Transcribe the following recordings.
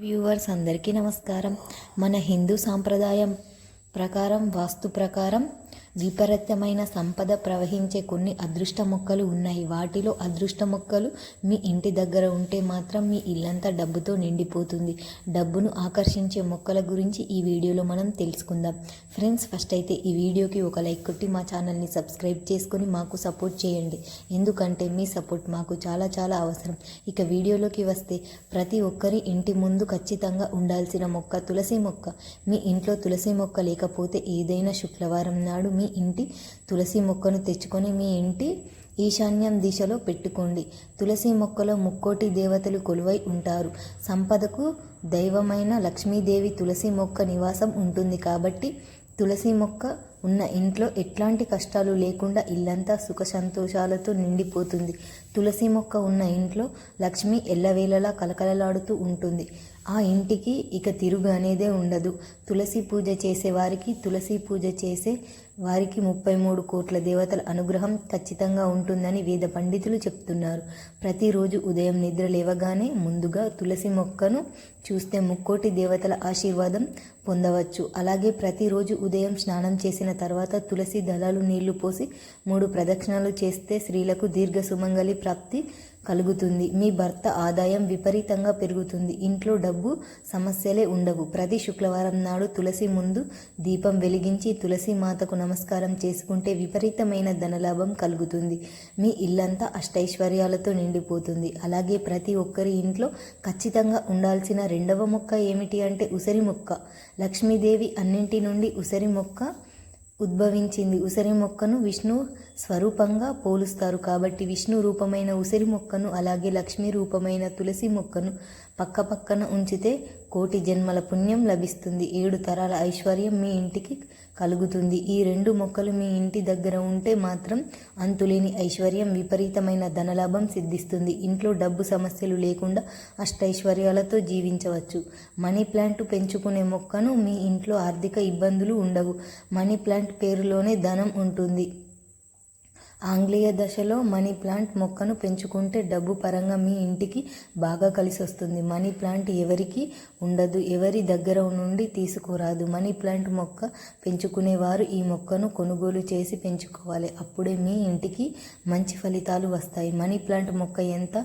Viewers అందరికీ నమస్కారం. మన హిందూ సాంప్రదాయం ప్రకారం వాస్తు ప్రకారం విపరీతమైన సంపద ప్రవహించే కొన్ని అదృష్ట మొక్కలు ఉన్నాయి. వాటిలో అదృష్ట మొక్కలు మీ ఇంటి దగ్గర ఉంటే మాత్రం మీ ఇల్లంతా డబ్బుతో నిండిపోతుంది. డబ్బును ఆకర్షించే మొక్కల గురించి ఈ వీడియోలో మనం తెలుసుకుందాం. ఫ్రెండ్స్ ఫస్ట్ అయితే ఈ వీడియోకి ఒక లైక్ కొట్టి మా ఛానల్ని సబ్స్క్రైబ్ చేసుకొని మాకు సపోర్ట్ చేయండి. ఎందుకంటే మీ సపోర్ట్ మాకు చాలా చాలా అవసరం. ఇక వీడియోలోకి వస్తే ప్రతి ఒక్కరి ఇంటి ముందు ఖచ్చితంగా ఉండాల్సిన మొక్క తులసి మొక్క. మీ ఇంట్లో తులసి మొక్క లేకపోతే ఏదైనా శుక్రవారం నాడు మీ ఇంటి తులసి మొక్కను తెచ్చుకొని మీ ఇంటి ఈశాన్యం దిశలో పెట్టుకోండి. తులసి మొక్కలో ముక్కోటి దేవతలు కొలువై ఉంటారు. సంపదకు దైవమైన లక్ష్మీదేవి తులసి మొక్క నివాసం ఉంటుంది కాబట్టి తులసి మొక్క ఉన్న ఇంట్లో ఎట్లాంటి కష్టాలు లేకుండా ఇల్లంతా సుఖ సంతోషాలతో నిండిపోతుంది. తులసి మొక్క ఉన్న ఇంట్లో లక్ష్మి ఎల్లవేళలా కలకలలాడుతూ ఉంటుంది. ఆ ఇంటికి ఇక తిరుగు అనేదే ఉండదు. తులసి పూజ చేసే వారికి తులసి పూజ చేసే వారికి ముప్పై మూడు కోట్ల దేవతల అనుగ్రహం ఖచ్చితంగా ఉంటుందని వేద పండితులు చెప్తున్నారు. ప్రతిరోజు ఉదయం నిద్ర లేవగానే ముందుగా తులసి మొక్కను చూస్తే ముక్కోటి దేవతల ఆశీర్వాదం పొందవచ్చు. అలాగే ప్రతిరోజు ఉదయం స్నానం చేసిన తర్వాత తులసి దళాలు నీళ్ళు పోసి మూడు ప్రదక్షిణలు చేస్తే స్త్రీలకు దీర్ఘ సుమంగళి ప్రాప్తి కలుగుతుంది. మీ భర్త ఆదాయం విపరీతంగా పెరుగుతుంది. ఇంట్లో డబ్బు సమస్యలే ఉండవు. ప్రతి శుక్రవారం నాడు తులసి ముందు దీపం వెలిగించి తులసి మాతకు నమస్కారం చేసుకుంటే విపరీతమైన ధనలాభం కలుగుతుంది. మీ ఇల్లంతా అష్టైశ్వర్యాలతో నిండిపోతుంది. అలాగే ప్రతి ఒక్కరి ఇంట్లో ఖచ్చితంగా ఉండాల్సిన రెండవ మొక్క ఏమిటి అంటే ఉసిరి మొక్క. లక్ష్మీదేవి అన్నింటి నుండి ఉసిరి మొక్క ఉద్భవించింది. ఉసిరి మొక్కను విష్ణు స్వరూపంగా పోలుస్తారు. కాబట్టి విష్ణు రూపమైన ఉసిరి మొక్కను అలాగే లక్ష్మీ రూపమైన తులసి మొక్కను పక్కపక్కన ఉంచితే కోటి జన్మల పుణ్యం లభిస్తుంది. ఏడు తరాల ఐశ్వర్యం మీ ఇంటికి కలుగుతుంది. ఈ రెండు మొక్కలు మీ ఇంటి దగ్గర ఉంటే మాత్రం అంతులేని ఐశ్వర్యం విపరీతమైన ధనలాభం సిద్ధిస్తుంది. ఇంట్లో డబ్బు సమస్యలు లేకుండా అష్టైశ్వర్యాలతో జీవించవచ్చు. మనీ ప్లాంట్ పెంచుకునే మొక్కను మీ ఇంట్లో ఆర్థిక ఇబ్బందులు ఉండవు. మనీ ప్లాంట్ పేరులోనే ధనం ఉంటుంది. ఆంగ్లేయ దశలో మనీ ప్లాంట్ మొక్కను పెంచుకుంటే డబ్బు పరంగా మీ ఇంటికి బాగా కలిసి వస్తుంది మనీ ప్లాంట్ ఎవరికి ఉండదు. ఎవరి దగ్గర నుండి తీసుకురాదు. మనీ ప్లాంట్ మొక్క పెంచుకునేవారు ఈ మొక్కను కొనుగోలు చేసి పెంచుకోవాలి. అప్పుడే మీ ఇంటికి మంచి ఫలితాలు వస్తాయి. మనీ ప్లాంట్ మొక్క ఎంత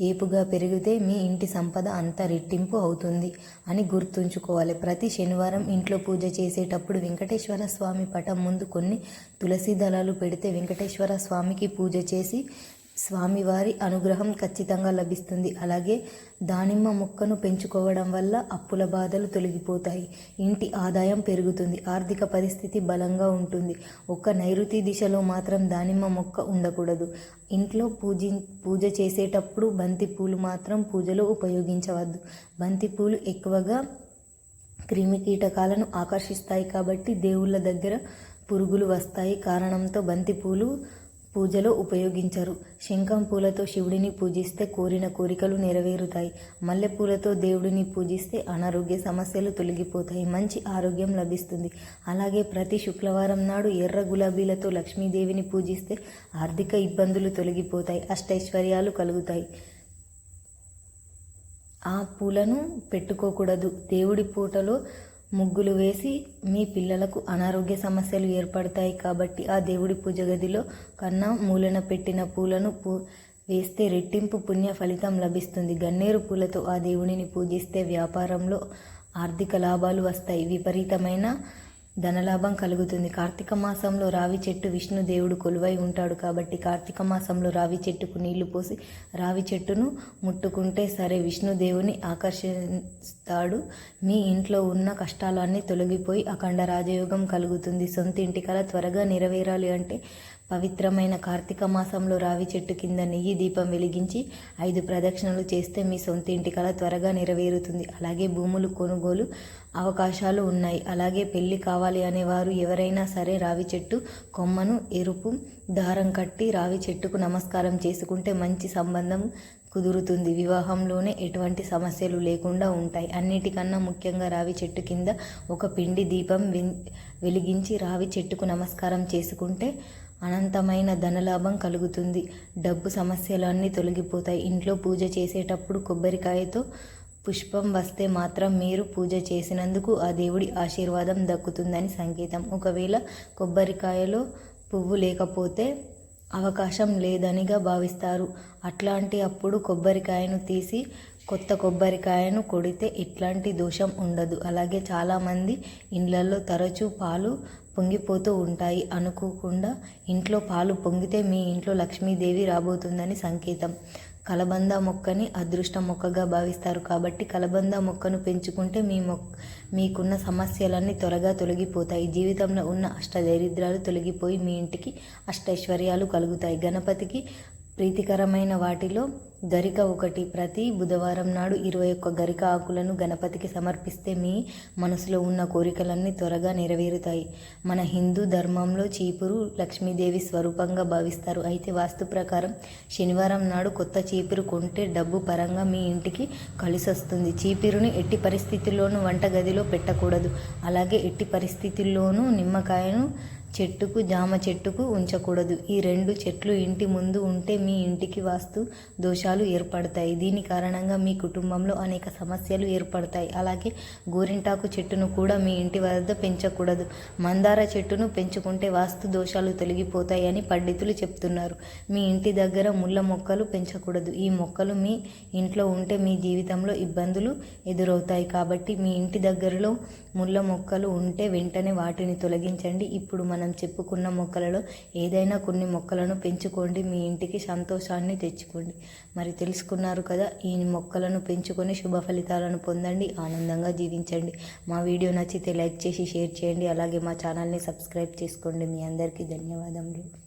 ఏపుగా పెరిగితే మీ ఇంటి సంపద అంత రెట్టింపు అవుతుంది అని గుర్తుంచుకోవాలి. ప్రతి శనివారం ఇంట్లో పూజ చేసేటప్పుడు వెంకటేశ్వర స్వామి పటం ముందు కొన్ని తులసి దళాలు పెడితే వెంకటేశ్వర స్వామికి పూజ చేసి స్వామివారి అనుగ్రహం ఖచ్చితంగా లభిస్తుంది. అలాగే దానిమ్మ మొక్కను పెంచుకోవడం వల్ల అప్పుల బాధలు తొలగిపోతాయి. ఇంటి ఆదాయం పెరుగుతుంది. ఆర్థిక పరిస్థితి బలంగా ఉంటుంది. ఒక నైరుతి దిశలో మాత్రం దానిమ్మ మొక్క ఉండకూడదు. ఇంట్లో పూజి పూజ చేసేటప్పుడు బంతి పూలు మాత్రం పూజలో ఉపయోగించవద్దు. బంతి పూలు ఎక్కువగా క్రిమి కీటకాలను ఆకర్షిస్తాయి కాబట్టి దేవుళ్ళ దగ్గర పురుగులు వస్తాయి. కారణంతో బంతి పూలు పూజలో ఉపయోగించరు. శంఖం పూలతో శివుడిని పూజిస్తే కోరిన కోరికలు నెరవేరుతాయి. మల్లెపూలతో దేవుడిని పూజిస్తే అనారోగ్య సమస్యలు తొలగిపోతాయి. మంచి ఆరోగ్యం లభిస్తుంది. అలాగే ప్రతి శుక్రవారం నాడు ఎర్ర గులాబీలతో లక్ష్మీదేవిని పూజిస్తే ఆర్థిక ఇబ్బందులు తొలగిపోతాయి. అష్టైశ్వర్యాలు కలుగుతాయి. ఆ పూలను పెట్టుకోకూడదు. దేవుడి పూటలో ముగ్గులు వేసి మీ పిల్లలకు అనారోగ్య సమస్యలు ఏర్పడతాయి కాబట్టి ఆ దేవుడి పూజ గదిలో కన్నా మూలన పెట్టిన పూలను పూ వేస్తే రెట్టింపు పుణ్య ఫలితం లభిస్తుంది. గన్నేరు పూలతో ఆ దేవుడిని పూజిస్తే వ్యాపారంలో ఆర్థిక లాభాలు వస్తాయి. విపరీతమైన ధనలాభం కలుగుతుంది. కార్తీక మాసంలో రావి చెట్టు విష్ణుదేవుడు కొలువై ఉంటాడు కాబట్టి కార్తీక మాసంలో రావి చెట్టుకు నీళ్ళు పోసి రావి చెట్టును ముట్టుకుంటే సరే విష్ణుదేవుని ఆకర్షిస్తాడు. మీ ఇంట్లో ఉన్న కష్టాలన్నీ తొలగిపోయి అఖండ రాజయోగం కలుగుతుంది. సొంత ఇంటి కల త్వరగా నెరవేరాలి అంటే పవిత్రమైన కార్తీక మాసంలో రావి చెట్టు కింద నెయ్యి దీపం వెలిగించి ఐదు ప్రదక్షిణలు చేస్తే మీ సొంత ఇంటికల త్వరగా నెరవేరుతుంది. అలాగే భూములు కొనుగోలు అవకాశాలు ఉన్నాయి. అలాగే పెళ్ళి కావాలి అనేవారు ఎవరైనా సరే రావి చెట్టు కొమ్మను ఎరుపు దారం కట్టి రావి చెట్టుకు నమస్కారం చేసుకుంటే మంచి సంబంధం కుదురుతుంది. వివాహంలోనే ఎటువంటి సమస్యలు లేకుండా ఉంటాయి. అన్నిటికన్నా ముఖ్యంగా రావి చెట్టు కింద ఒక పిండి దీపం వెలిగించి రావి చెట్టుకు నమస్కారం చేసుకుంటే అనంతమైన ధనలాభం కలుగుతుంది. డబ్బు సమస్యలు అన్నీ తొలగిపోతాయి. ఇంట్లో పూజ చేసేటప్పుడు కొబ్బరికాయతో పుష్పం వస్తే మాత్రం మీరు పూజ చేసినందుకు ఆ దేవుడి ఆశీర్వాదం దక్కుతుందని సంకేతం. ఒకవేళ కొబ్బరికాయలో పువ్వు లేకపోతే అవకాశం లేదనిగా భావిస్తారు. అట్లాంటి అప్పుడు కొబ్బరికాయను తీసి కొత్త కొబ్బరికాయను కొడితే ఎట్లాంటి దోషం ఉండదు. అలాగే చాలామంది ఇండ్లలో తరచూ పాలు పొంగిపోతూ ఉంటాయి అనుకోకుండా ఇంట్లో పాలు పొంగితే మీ ఇంట్లో లక్ష్మీదేవి రాబోతుందని సంకేతం. కలబంద మొక్కని అదృష్ట మొక్కగా భావిస్తారు కాబట్టి కలబంద మొక్కను పెంచుకుంటే మీ మొక్ మీకున్న సమస్యలన్నీ త్వరగా తొలగిపోతాయి. జీవితంలో ఉన్న అష్టదరిద్రాలు తొలగిపోయి మీ ఇంటికి అష్టైశ్వర్యాలు కలుగుతాయి. గణపతికి ప్రీతికరమైన వాటిలో గరిక ఒకటి. ప్రతి బుధవారం నాడు ఇరవై ఒక్క గరిక ఆకులను గణపతికి సమర్పిస్తే మీ మనసులో ఉన్న కోరికలన్నీ త్వరగా నెరవేరుతాయి. మన హిందూ ధర్మంలో చీపురు లక్ష్మీదేవి స్వరూపంగా భావిస్తారు. అయితే వాస్తు ప్రకారం శనివారం నాడు కొత్త చీపురు కొంటే డబ్బు పరంగా మీ ఇంటికి కలిసొస్తుంది. చీపురుని ఎట్టి పరిస్థితుల్లోనూ వంటగదిలో పెట్టకూడదు. అలాగే ఎట్టి పరిస్థితుల్లోనూ నిమ్మకాయను చెట్టుకు జామ చెట్టుకు ఉంచకూడదు. ఈ రెండు చెట్లు ఇంటి ముందు ఉంటే మీ ఇంటికి వాస్తు దోషాలు ఏర్పడతాయి. దీని కారణంగా మీ కుటుంబంలో అనేక సమస్యలు ఏర్పడతాయి. అలాగే గోరింటాకు చెట్టును కూడా మీ ఇంటి వద్ద పెంచకూడదు. మందార చెట్టును పెంచుకుంటే వాస్తు దోషాలు తొలగిపోతాయి అని పండితులు చెప్తున్నారు. మీ ఇంటి దగ్గర ముళ్ళ మొక్కలు పెంచకూడదు. ఈ మొక్కలు మీ ఇంట్లో ఉంటే మీ జీవితంలో ఇబ్బందులు ఎదురవుతాయి. కాబట్టి మీ ఇంటి దగ్గరలో ముళ్ళ మొక్కలు ఉంటే వెంటనే వాటిని తొలగించండి. ఇప్పుడు మనం చెప్పుకున్న మొక్కలలో ఏదైనా కొన్ని మొక్కలను పెంచుకోండి. మీ ఇంటికి సంతోషాన్ని తెచ్చుకోండి. మరి తెలుసుకున్నారు కదా ఈ మొక్కలను పెంచుకొని శుభ ఫలితాలను పొందండి ఆనందంగా జీవించండి. మా వీడియో నచ్చితే లైక్ చేసి షేర్ చేయండి. అలాగే మా ఛానల్ని సబ్స్క్రైబ్ చేసుకోండి. మీ అందరికీ ధన్యవాదములు.